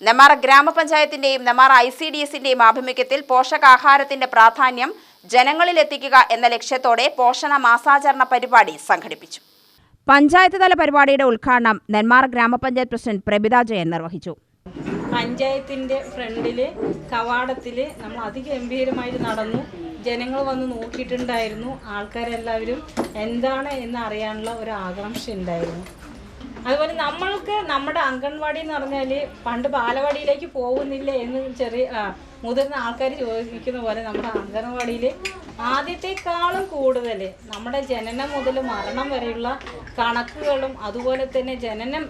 നെമാറ ഗ്രാമപഞ്ചായത്തിന്റെയും Nemmara I C D എസിന്റെയും ആഭിമുഖ്യത്തിൽ പോഷകാഹാരത്തിന്റെ പ്രാധാന്യം ജനങ്ങളിൽ എത്തിക്കുക എന്ന ലക്ഷ്യത്തോടെ പോഷണ മാസാചരണ പരിപാടി സംഘടിപ്പിച്ചു. പഞ്ചായത്ത് തല പരിപാടിയുടെ ഉദ്ഘാടനം നെന്മാറ ഗ്രാമപഞ്ചായത്ത് പ്രസിഡന്റ് പ്രഭിത ജയൻ നിർവഹിച്ചു. പഞ്ചായത്തിന്റെ ഫ്രണ്ടിൽ കവാടത്തിൽ നമ്മൾ അതിഗംഭീരമായിട്ട് നടന്നു. ജനങ്ങൾ വന്ന് നോക്കിയിട്ടുണ്ടായിരുന്നു. ആൾക്കാരെല്ലാവരും എന്താണ് എന്ന് അറിയാനുള്ള ഒരു ആകാംക്ഷ ഉണ്ടായിരുന്നു അതുപോലെ നമ്മൾക്ക് നമ്മുടെ അംഗൻവാടി എന്ന് പറഞ്ഞാൽ പണ്ട് ബാലവാടിയിലേക്ക് പോകുന്നില്ല എന്ന് ചെറിയ മുതിർന്ന ആൾക്കാർ ചോദിക്കുന്ന പോലെ നമ്മുടെ അംഗൻവാടിയിൽ ആദ്യത്തെക്കാളും കൂടുതൽ നമ്മുടെ ജനനം മുതൽ മരണം വരെയുള്ള കണക്കുകളും അതുപോലെ തന്നെ ജനനം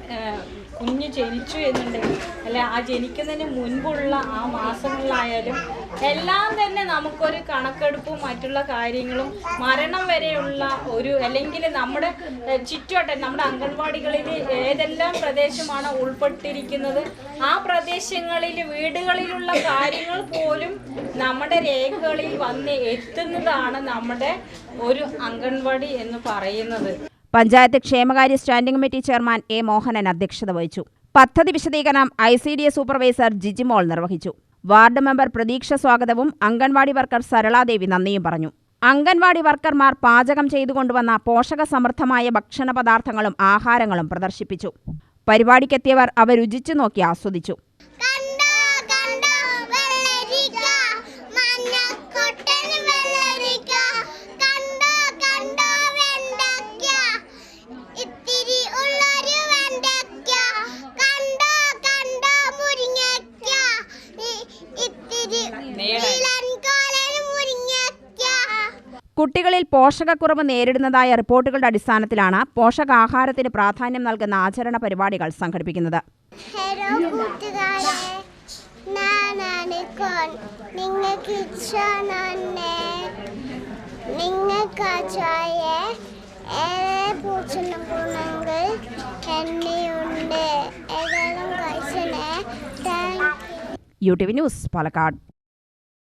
കുഞ്ഞ് ജനിച്ചു എന്നുണ്ടെങ്കിൽ അല്ലെ ആ ജനിക്കുന്നതിന് മുൻപുള്ള ആ മാസങ്ങളിലായാലും എല്ലാം തന്നെ നമുക്കൊരു കണക്കെടുപ്പും മറ്റുള്ള കാര്യങ്ങളും മരണം വരെയുള്ള ഒരു അല്ലെങ്കിൽ നമ്മുടെ ചുറ്റുവട്ടം നമ്മുടെ അംഗൻവാടികളിൽ ഏതെല്ലാം പ്രദേശമാണ് ഉൾപ്പെട്ടിരിക്കുന്നത്? ആ പ്രദേശങ്ങളിൽ വീടുകളിലുള്ള കാര്യങ്ങൾ പോലും നമ്മുടെ രേഖകളിൽ വന്ന് എത്തുന്നതാണ് നമ്മുടെ ഒരു അംഗൻവാടി എന്ന് പറയുന്നത്. പഞ്ചായത്ത് ക്ഷേമകാര്യ standing committee chairman A Mohanan അധ്യക്ഷത വഹിച്ചു. പദ്ധതി വിശദീകരണം I C D S supervisor Jijimol നിർവഹിച്ചു. വാർഡ് മെമ്പർ പ്രതീക്ഷ സ്വാഗതവും അംഗൻവാടി വർക്കർ സരളാദേവി നന്ദിയും പറഞ്ഞു. അംഗൻവാടി വർക്കർമാർ പാചകം ചെയ്തുകൊണ്ടുവന്ന പോഷക സമൃദ്ധമായ ഭക്ഷണ പദാർത്ഥങ്ങളും ആഹാരങ്ങളും പ്രദർശിപ്പിച്ചു. പരിപാടിക്കെത്തിയവർ അവ രുചിച്ചു നോക്കി ആസ്വദിച്ചു. കുട്ടികളിൽ പോഷകക്കുറവ് നേരിടുന്നതായ റിപ്പോർട്ടുകളുടെ അടിസ്ഥാനത്തിലാണ് പോഷകാഹാരത്തിന് പ്രാധാന്യം നൽകുന്ന ആചരണ പരിപാടികൾ സംഘടിപ്പിക്കുന്നത്. U T V news Palakkad.